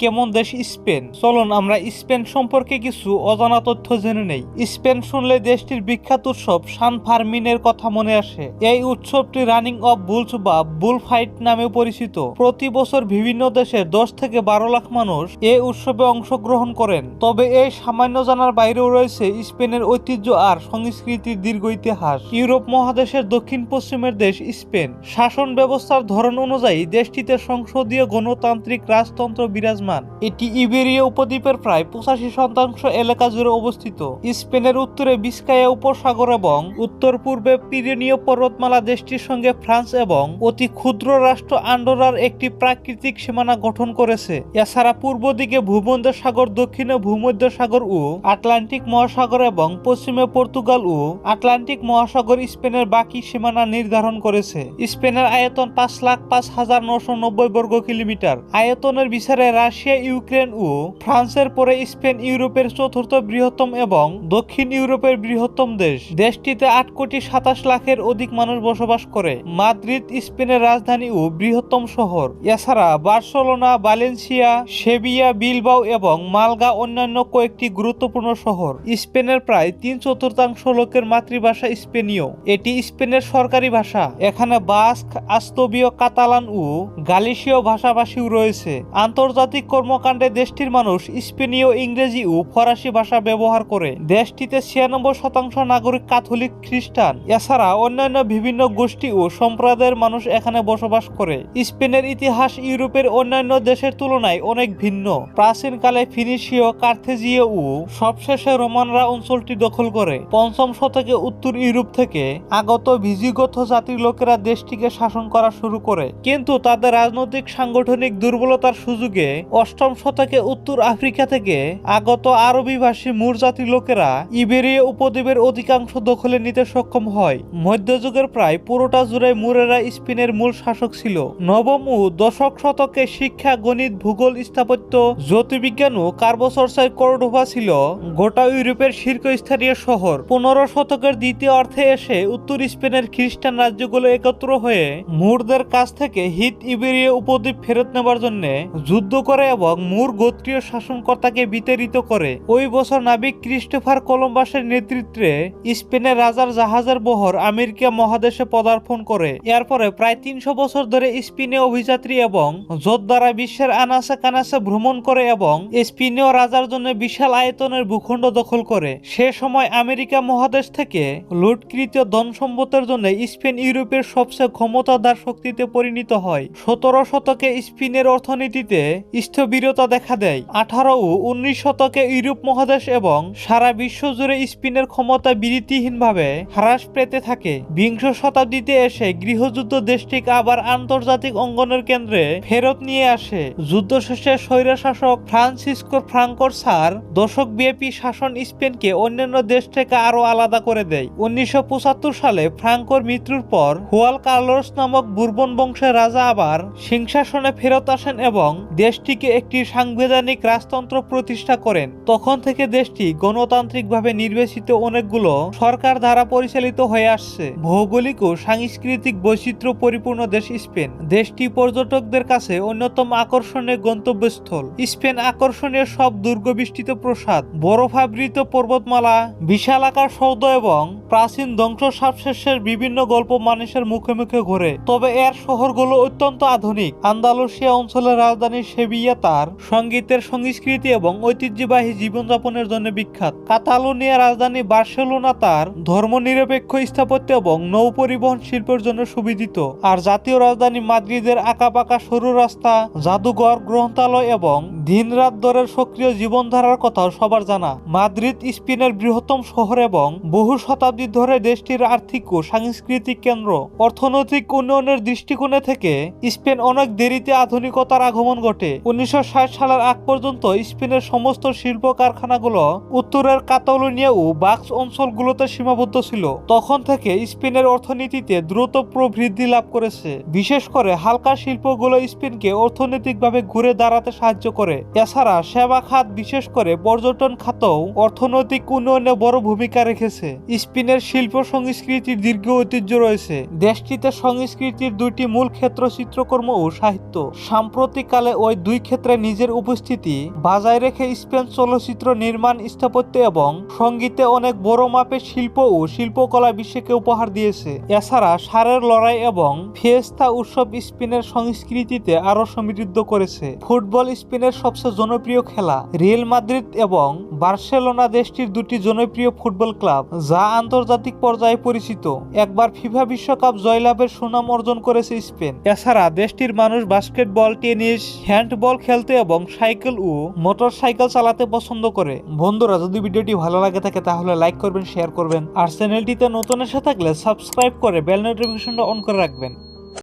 কেমন দেশ স্পেন? চলুন, আমরা স্পেন সম্পর্কে কিছু অজানা তথ্য জেনে নেই। স্পেন শুনলে দেশটির বিখ্যাত উৎসব সান ফার্মিনের কথা মনে আসে। এই উৎসবটি রানিং অফ বুলস বা বুল ফাইট নামে পরিচিত। প্রতি বছর বিভিন্ন দেশের দশ থেকে বারো লাখ মানুষ এই উৎসবে অংশগ্রহণ করেন। তবে এই সামান্য জানার বাইরেও রয়েছে স্পেনের ঐতিহ্য আর সংস্কৃতির দীর্ঘ ইতিহাস। ইউরোপ মহাদেশের দক্ষিণ পশ্চিমের দেশ স্পেন। শাসন ব্যবস্থার ধরন অনুযায়ী দেশটিতে সংসদীয় গণতান্ত্রিক রাজতন্ত্র বিরাজমান। এটি ইবেরিয়া উপদ্বীপের প্রায় পঁচাশি শতাংশ এলাকা জুড়ে অবস্থিত। স্পেনের উত্তরে বিস্কায়া উপসাগর এবং উত্তর পূর্বে পিরেনীয় পর্বতমালা দেশটির সঙ্গে ফ্রান্স এবং অতি ক্ষুদ্র রাষ্ট্র আন্ডোরার একটি প্রাকৃতিক সীমানা গঠন করেছে। এছাড়া পূর্ব দিকে ভূমধ্য সাগর দক্ষিণে ভূমধ্য সাগর ও আটলান্টিক মহাসাগর এবং পশ্চিমে পর্তুগাল ও আটলান্টিক মহাসাগর স্পেনের বাকি সীমানা নির্ধারণ করেছে। স্পেনের আয়তন পাঁচ লাখ পাঁচ হাজার নশো নব্বই বর্গ কিলোমিটার। আয়তনের বিচারে রাশিয়া ইউক্রেন ও ফ্রান্সের পরে স্পেন ইউরোপের চতুর্থ বৃহত্তম এবং দক্ষিণ ইউরোপের বৃহত্তম দেশ। দেশটিতে আট কোটি সাতাশ লাখের অধিক মানুষ বসবাস করে। মাদ্রিদ, স্পেনের রাজধানী ও বৃহত্তম শহর। এছাড়া বার্সেলোনা বালেন্সিয়া সেভিয়া, বিলবাও এবং মালগা অন্যান্য কয়েকটি গুরুত্বপূর্ণ শহর। স্পেনের প্রায় তিন চতুর্থাংশ লোকের মাতৃভাষা স্পেনীয়। এটি স্পেনের সরকারি ভাষা। এখানে বাস্ক, আস্তবীয়, কাতালান ও গালিশীয় ভাষাভাষীও রয়েছে। আন্তর্জাতিক কর্মকাণ্ডে দেশটির মানুষ স্পেনীয়, ইংরেজি ও ফরাসি ভাষা ব্যবহার করে। দেশটিতে ছিয়ানব্বই শতাংশ নাগরিক ক্যাথলিক খ্রিস্টান। এছাড়া অন্যান্য বিভিন্ন গোষ্ঠী ও সম্প্রদায়ের মানুষ এখানে বসবাস করে। স্পেনের ইতিহাস ইউরোপের অন্যান্য দেশের তুলনায় অনেক ভিন্ন। প্রাচীনকালে ফিনিশীয় কার্থেজীয় ও সবশেষে রোমানরা অঞ্চলটি দখল করে। পঞ্চম শতকে উত্তর ইউরোপ থেকে আগত ভিজিগত জাতির লোকেরা দেশটিকে শাসন করা শুরু করে। কিন্তু তাদের রাজনৈতিক, সাংগঠনিক দুর্বলতার সুযোগে অষ্টম শতকে উত্তর আফ্রিকা থেকে আগত আরবি ভাষী মুর জাতির লোকেরা ইবেরিয়া উপদ্বীপের অধিকাংশ দখলে নিতে সক্ষম হয়। মধ্যযুগের প্রায় পুরোটা জুড়ে মুরেরা স্পেনের মূল শাসক ছিল। নবম ও দশক শতকে শিক্ষা, গণিত, ভূগোল, স্থাপত্য, জ্যোতির্বিজ্ঞান ও কার্বচর্চায় করডোভা ছিল গোটা ইউরোপের শীর্ষস্থানীয় শহর। পনেরো শতকের দ্বিতীয় অর্থে এসে উত্তর স্পেনের খ্রিস্টান রাজ্যগুলো একত্র হয়ে মুরদের কাছ থেকে হিত ইবেরিয়া উপদ্বীপ ফেরত নেবার জন্য যুদ্ধ করে এবং মুর গোত্রীয় শাসনকর্তাকে বিতাড়িত করে, ওই বছর নাবিক ক্রিস্টোফার কলম্বাসের নেতৃত্বে স্পেনের রাজার জাহাজের বহর আমেরিকা মহাদেশে পদার্পণ করে। এরপরে প্রায় তিনশো বছর ধরে স্পেনে অভিযাত্রী এবং যোদ্ধারা বিশ্বের আনাচে কানাচে ভ্রমণ করে এবং স্পেনীয় রাজার জন্য বিশাল আয়তনের ভূখণ্ড দখল করে। সে সময় আমেরিকা মহাদেশ থেকে লুটকৃত ধন সম্পদের জন্য স্পেন ইউরোপের সবচেয়ে ক্ষমতাধার শক্তিতে পরিণত হয়। সতেরো শতকে স্পেনের অর্থনীতিতে স্থবিরতা দেখা দেয়। আঠারো ও উনিশ শতকে ইউরোপ মহাদেশ এবং সারা বিশ্ব জুড়ে স্পেনের ক্ষমতা বিরতিহীনভাবে হ্রাস পেতে থাকে। বিংশ শতাব্দীতে এসে গৃহযুদ্ধ দেশটিকে আবার আন্তর্জাতিক অঙ্গনের কেন্দ্রে ফেরত নিয়ে আসে। যুদ্ধ শেষে স্বৈরশাসক ফ্রান্সিসকো ফ্রাঙ্কোর সার দশক ব্যাপী শাসন স্পেনকে অন্যান্য দেশ থেকে আরও আলাদা করে দেয়। উনিশশো পঁচাত্তর সালে ফ্রাঙ্কোর মৃত্যুর পর হুয়াল কার্লোস নামক বুরবন বংশের রাজা আবার সিংহাসনে ফেরত আসেন এবং দেশটিকে একটি সাংবিধানিক রাজতন্ত্র প্রতিষ্ঠা করেন। তখন থেকে দেশটি গণতান্ত্রিকভাবে নির্বাচিত অনেকগুলো সরকার দ্বারা পরিচালিত হয়ে আসছে। ভৌগোলিক ও সাংস্কৃতিক বৈচিত্র্য পরিপূর্ণ দেশ স্পেন। দেশটি পর্যটকদের কাছে অন্যতম আকর্ষণীয় গন্তব্যস্থল। স্পেন আকর্ষণীয় সব দুর্গবিষ্টিত প্রসাদ, বরফাবৃত পর্বতমালা, বিশাল আকার সৌদ এবং প্রাচীন ধ্বংসসাবশেষের বিভিন্ন গল্প মানুষের মুখে মুখে ঘোরে। তবে এর শহরগুলো অত্যন্ত আধুনিক। আন্দালুসিয়া অঞ্চলের রাজধানী সেভিয়া তার সঙ্গীতের সংস্কৃতি এবং ঐতিহ্যবাহী জীবনযাপনের জন্য বিখ্যাত। কাতালোনিয়া রাজধানী বার্সেলোনা তার ধর্মনিরপেক্ষ স্থাপত্য এবং নৌ পরিবহন শিল্পের জন্য সুবিদিত। আর জাতীয় রাজধানী মাদ্রিদের আঁকাবাঁকা সরু রাস্তা, জাদুঘর, গ্রন্থালয় এবং দিনরাত দরের সক্রিয় জীবনধারার কথাও সবার জানা। মাদ্রিদ স্পেনের বৃহত্তম শহর এবং বহু শতাব্দী ধরে দেশটির আর্থিক ও সাংস্কৃতিক কেন্দ্র। অর্থনৈতিক উন্নয়নের দৃষ্টিকোণে থেকে স্পেন অনেক দেরিতে আধুনিকতার আগমন ঘটে। উনিশশো সালের আগ পর্যন্ত স্পেনের সমস্ত শিল্প কারখানাগুলো উত্তরের কাতালোনিয়া ও বাক্স অঞ্চলগুলোতে সীমাবদ্ধ ছিল। তখন থেকে স্পেনের অর্থনীতিতে দ্রুত প্রবৃদ্ধি লাভ করেছে। বিশেষ করে হালকা শিল্পগুলো স্পেনকে অর্থনৈতিকভাবে ঘুরে দাঁড়াতে সাহায্য করে। এছাড়া সেবা খাত, বিশেষ করে পর্যটন খাতও অর্থনৈতিক উন্নয়নে বড় ভূমিকা রেখেছে। স্পেনের শিল্প সংস্কৃতির দীর্ঘ ঐতিহ্য রয়েছে। দেশটিতে সংস্কৃতির দুইটি মূল ক্ষেত্র চিত্রকর্ম ও সাহিত্য। সাম্প্রতিককালে ওই দুই ক্ষেত্রে নিজের উপস্থিতি বাজায় রেখে স্পেন চলচ্চিত্র নির্মাণ, স্থাপত্য এবং সঙ্গীতে অনেক বড় মাপের শিল্প ও শিল্পকলা বিশ্বকে উপহার দিয়েছে। এছাড়া সারের লড়াই এবং ফিয়েস্তা উৎসব স্পেনের সংস্কৃতিতে আরও সমৃদ্ধ করেছে। ফুটবল স্পেনের সবচেয়ে জনপ্রিয় খেলা রিয়েল মাদ্রিদ এবং বার্সেলোনা দেশটির দুটি জনপ্রিয় ফুটবল ক্লাব, যা আন্তর্জাতিক পর্যায়ে পরিচিত। একবার ফিফা বিশ্বকাপ জয়লাভের সুনাম অর্জন করেছে স্পেন। এছাড়া দেশটির মানুষ বাস্কেটবল, টেনিস, হ্যান্ডবল খেলতে এবং সাইকেল ও মোটর সাইকেল চালাতে পছন্দ করে। বন্ধুরা, যদি ভিডিওটি ভালো লাগে থাকে, তাহলে লাইক করবেন, শেয়ার করবেন। আর চ্যানেলটিতে নতুন এসে থাকলে সাবস্ক্রাইব করে বেল নোটিফিকেশনটা অন করে রাখবেন।